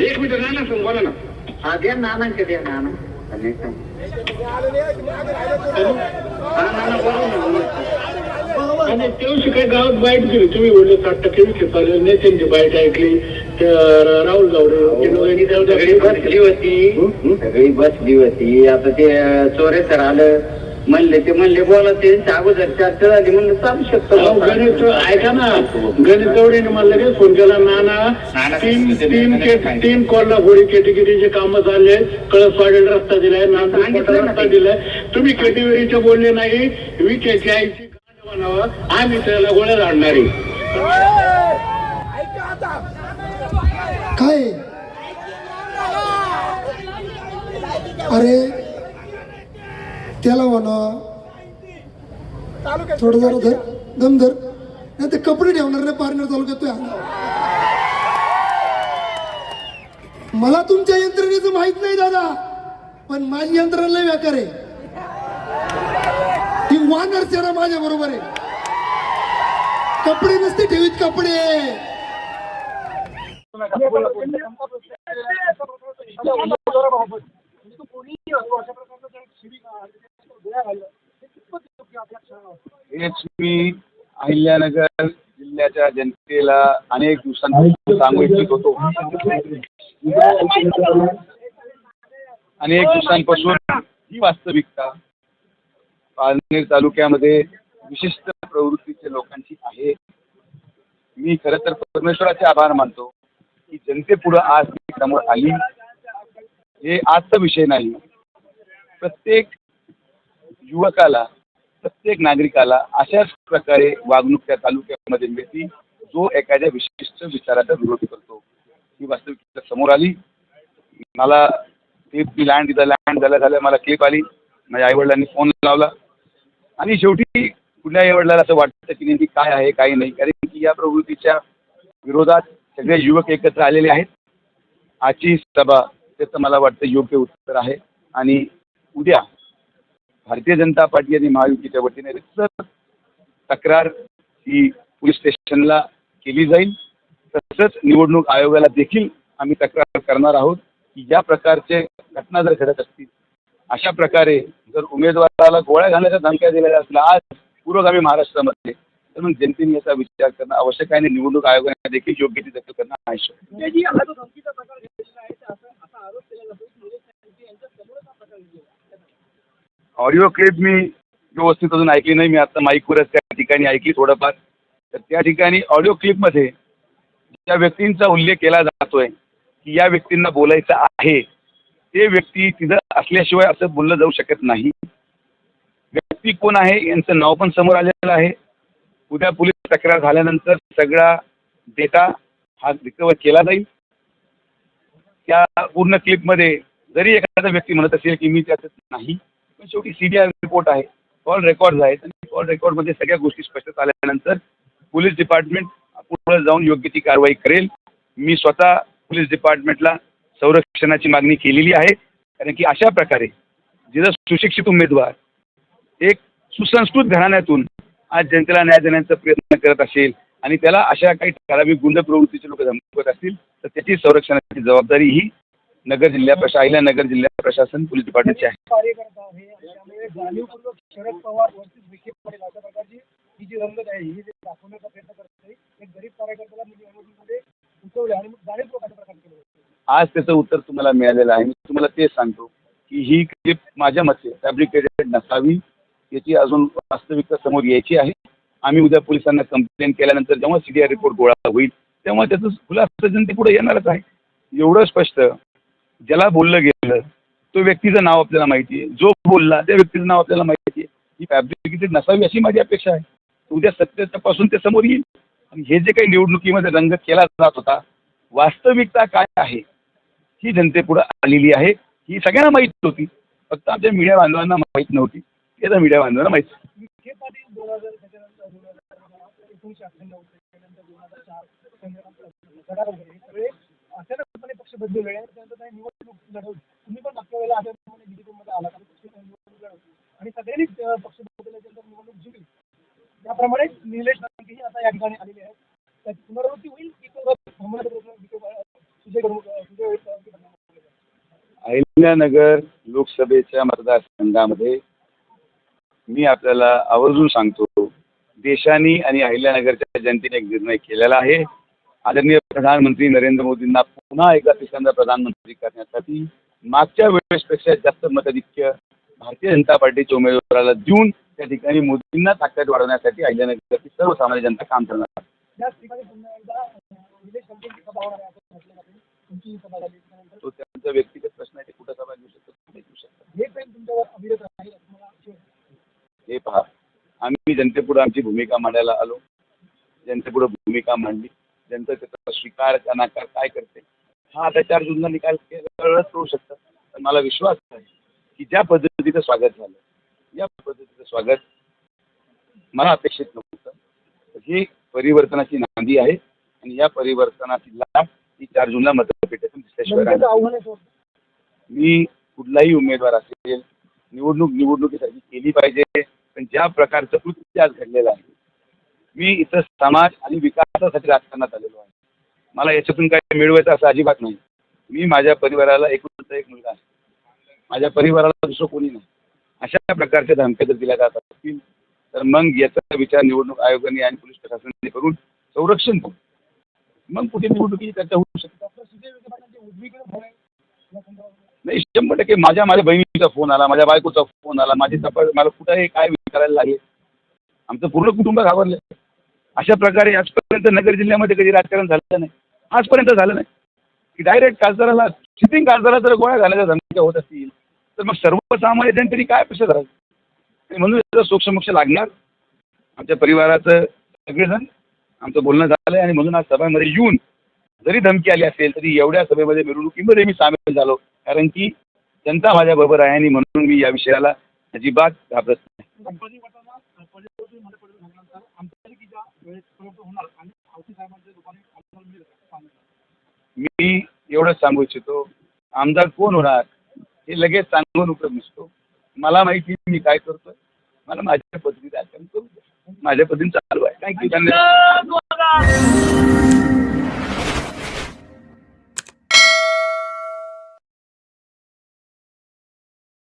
एक मिनिट नाना सांग बोला ना. हा द्या नानांचे द्या नाना. आणि सांग. हा नाना बोला ना बोला. आणि तेवढी काही गावात बाईट दिली तुम्ही बोलले साठ टक्के विखे चालू नेत्यांची बाईट ऐकली. तर राहुल गावडे यांनी सगळी बसली होती. सगळी बसली होती. आता ते चोरे सर आलं. म्हणले ते म्हणले बोला ते अगोदर चर्चा झाली म्हणलं चालू शकतो गणेश ऐका ना गणेश गवडेने मला लगेच फोन केला नाना. तीन तीन के- तीन कोल्हापुरी कॅटेगरीचे कामं झाले कळस वाढेल रस्ता दिलाय नांदूर सांगितलं ना रस्ता. दिलाय. तुम्ही कॅटेगरीचे बोलले नाही. विखेची आईची म्हणावं. आम्ही त्याला गोळ्या झाडणारी. काय? अरे त्याला म्हणा. थोडं जरा धर दम धर. नाही ते कपडे ठेवणार नाही पारनेर तालुक्यात तू आला मला तुमच्या यंत्रणेचं माहीत नाही दादा. पण माझी यंत्रणा लय बेकार आहे. ती वानर सेना माझ्या बरोबर आहे. कपडे नसते ठेवीत कपडे. हेच मी अहिल्यानगर जिल्ह्याच्या जनतेला अनेक दिवसांपासून सांगू इच्छित होतो. अनेक दिवसांपासून ही वास्तविकता पालनेर तालुक्यामध्ये विशिष्ट प्रवृत्तीचे लोकांची आहे. मी खरं तर परमेश्वराचे आभार मानतो की जनतेपुढं आज समोर आली. हे आजचा विषय नाही. प्रत्येक युवकाला प्रत्येक नागरिकाला अशाच प्रकारे वागणूक त्या तालुक्यामध्ये मिळते जो एखाद्या विशिष्ट विचाराचा विरोध करतो. ही वास्तविकता समोर आली. मला क्लिप ती लँड तिथं लँड झाल्या झाल्या मला क्लिप आली. माझ्या आईवडिलांनी फोन लावला. आणि शेवटी कुठल्या आईवडिलाला असं वाटतं की नेमकी काय आहे काय नाही? कारण की या प्रवृत्तीच्या विरोधात सगळे युवक एकत्र आलेले आहेत. आजची सभा त्याचं मला वाटतं योग्य उत्तर आहे. आणि उद्या भारतीय जनता पार्टी आणि महायुतीच्या वतीने रितसर तक्रार ही पोलीस स्टेशनला केली जाईल. तसंच निवडणूक आयोगाला देखील आम्ही तक्रार करणार आहोत की या प्रकारचे घटना जर घडत असतील अशा प्रकारे जर उमेदवाराला गोळ्या घालण्याच्या धमक्या दिलेल्या असल्या आज पुरोगामी महाराष्ट्रामध्ये तर मग जनतेने याचा विचार करणं आवश्यक आहे आणि निवडणूक आयोगाने देखील योग्य ती दखल करणं आवश्यक ऑडिओ क्लिप मी व्यवस्थित अजून ऐकली नाही. मी आता माईकवरच त्या ठिकाणी ऐकली थोडंफार. तर त्या ठिकाणी ऑडिओ क्लिपमध्ये ज्या व्यक्तींचा उल्लेख केला जातोय की या व्यक्तींना बोलायचं आहे ते व्यक्ती तिथं असल्याशिवाय असं बोललं जाऊ शकत नाही. व्यक्ती कोण आहे यांचं नाव पण समोर आलेलं आहे. उद्या पोलीस तक्रार झाल्यानंतर सगळा डेटा हा रिकवर केला जाईल. त्या पूर्ण क्लिपमध्ये जरी एखादा व्यक्ती म्हणत असेल की मी त्याचं नाही पण शेवटी सी बी आय रिपोर्ट आहे. कॉल रेकॉर्ड आहेत आणि कॉल रेकॉर्डमध्ये सगळ्या गोष्टी स्पष्ट झाल्यानंतर पोलीस डिपार्टमेंट पुढे जाऊन योग्य ती कारवाई करेल. मी स्वतः पोलीस डिपार्टमेंटला संरक्षणाची मागणी केलेली आहे. कारण की अशा प्रकारे जिथं सुशिक्षित उमेदवार एक सुसंस्कृत घराण्यातून आज जनतेला न्याय देण्याचा प्रयत्न करत असेल आणि त्याला अशा काही ठराविक गुंड प्रवृत्तीचे लोक धमकवत असतील तर त्याची संरक्षणाची जबाबदारी ही नगर जिल्हा प्रशा अहिल्या नगर जिल्हा प्रशासन पोलीस डिपार्टमेंटची आहे कार्यकर्ता आहे. आणि त्यामुळे जाणीवपूर्वक शरद पवार वरतीच विखे पाटील अशा प्रकारची ही जी रंगत आहे ही जे दाखवण्याचा प्रयत्न करत आहे. एक गरीब कार्यकर्त्याला निवडणुकीमध्ये उठवले आणि मग जाणीवपूर्वक अशा प्रकारे केलं आज त्याचं उत्तर तुम्हाला मिळालेलं आहे. मी तुम्हाला ते सांगतो की ही क्लिप माझ्या मते फॅब्रिकेटेड नसावी. याची अजून वास्तविकता समोर यायची आहे. आम्ही उद्या पोलिसांना कंप्लेंट केल्यानंतर जेव्हा सी डी आर रिपोर्ट गोळा होईल तेव्हा त्याचं खुलासा जनतेपुढे येणारच आहे. एवढं स्पष्ट ज्याला बोललं गेलं तो व्यक्तीचं नाव आपल्याला माहिती आहे. जो बोलला त्या व्यक्तीचं नाव आपल्याला माहिती आहे. ही फॅब्रिकेटेड नसावी अशी माझी अपेक्षा आहे. उद्या सत्यापासून ते समोर येईल. आणि हे जे काही निवडणुकीमध्ये रंग केला जात होता वास्तविकता काय आहे ही जनतेपुढे आलेली आहे. ही सगळ्यांना माहीत होती. फक्त आमच्या मीडिया बांधवांना माहीत नव्हती. ते तर मीडिया बांधवांना माहीत विखे पक्ष बदलू वेळ त्याच्यानंतर दोन हजार एकोणीसशे अठ्ठ्याण्णव त्याच्यानंतर दोन हजार चार चंद्रकांत गडाख वगैरे हे सगळे अचानकपणे पक्ष बदलले आणि त्यानंतर काही निवडणूक लढवली तुम्ही पण मागच्या वेळेला अचानकपणे बीजेपीमध्ये आला कारण पक्ष निवडणूक लढवली आणि सगळ्यांनी अं, पक्ष बदलल्यानंतर निवडणूक जिंकली त्याप्रमाणे निलेश राणेही आता या ठिकाणी आलेले आहेत त्याची पुनरावृत्ती होईल की तो गट थांबवण्याचा प्रयत्न विखे पा- सुजय गड सुजय अहिल्यानगर लोकसभेच्या मतदारसंघामध्ये मी आपल्याला आवर्जून सांगतो देशाने आणि अहिल्यानगरच्या जनतेने एक निर्णय केलेला आहे. आदरणीय प्रधानमंत्री नरेंद्र मोदींना पुन्हा एकदा तिसऱ्यांदा प्रधानमंत्री करण्यासाठी मागच्या वेळेसपेक्षा जास्त मताधिक्य भारतीय जनता पार्टीच्या उमेदवाराला देऊन त्या ठिकाणी मोदींना ताकद वाढवण्यासाठी अहिल्यानगरची सर्वसामान्य जनता काम करणार आहे. याच ठिकाणी पुन्हा एकदा अं, निलेश लंकेंची सभा होणार आहे असं म्हटलं जाते. तुमची सभा झाली. त्यानंतर तो त्यांचा व्यक्तिगत प्रश्न आहे ते कुठं सभा घेऊ शकतात कुठे घेऊ शकतात? हे प्रेम तुमच्यावर अविरत राहील असं मला वाटतं. हे पहा आम्ही जनतेपुढे आमची भूमिका मांडायला आलो. जनतेपुढे भूमिका मांडली. जनता त्याचा स्वीकार का नाकार काय करते? हा आता चार जूनला निकाल कळत करू शकतात. पण मला विश्वास आहे की ज्या पद्धतीचं स्वागत झालं या पद्धतीचं स्वागत मला अपेक्षित नव्हतं. ही परिवर्तनाची नांदी आहे. आणि या परिवर्तनाची लाट ही चार जूनला मतपेटीतून दिसल्याशिवाय तो. मी कुठलाही उमेदवार असेल निवडणूक निवडणुकीसाठी केली पाहिजे पण ज्या प्रकारचं कृत्य आज घडलेलं आहे मी इथं समाज आणि विकासासाठी राजकारणात आलेलो आहे. मला याच्यातून काही मिळवायचं असं अजिबात नाही. मी माझ्या परिवाराला एकूणच एक मुलगा आहे. माझ्या परिवाराला दुसरं कोणी नाही. अशा प्रकारच्या धमक्या जर दिल्या जात असतील तर मग याचा विचार निवडणूक आयोगाने आणि पोलीस प्रशासनाने करून संरक्षण करू. मग कुठे निवडणुकीची चर्चा होऊ शकते? नाही शंभर टक्के माझ्या माझ्या बहिणीचा फोन आला माझ्या बायकोचा फोन आला माझी सपाट मला कुठे काय विचारायला लागले. आमचं पूर्ण कुटुंब घाबरलं. अशा प्रकारे आजपर्यंत नगर जिल्ह्यामध्ये कधी राजकारण झालं नाही. आजपर्यंत झालं नाही. की डायरेक्ट खासदाराला सिटिंग खासदाराला जर गोळ्या घालायच्या धमक्या होत असतील तर मग सर्वसामान्य जनतेने काय अपेक्षा करायचं? म्हणून सोक्षमोक्ष लागणार. आमच्या परिवाराचं सगळेजण आमचं बोलणं झालं आणि म्हणून आज सभामध्ये येऊन जरी धमकी आली असेल तरी एवढ्या सभेमध्ये मिरवणुकीमध्ये मी सामील झालो. कारण की जनता माझ्याबरोबर आहे आणि म्हणून मी या विषयाला अजिबात घाबरत नाही. मी एवढंच सांगू इच्छितो आमदार कोण होणार हे लगेच सांगून उपयोग नसतो. मला माहिती मी काय करतोय. मला माझ्या पद्धतीने राजकारण करू दे माझ्या पद्धतीने चालू आहे. थँक्यू धन्यवाद.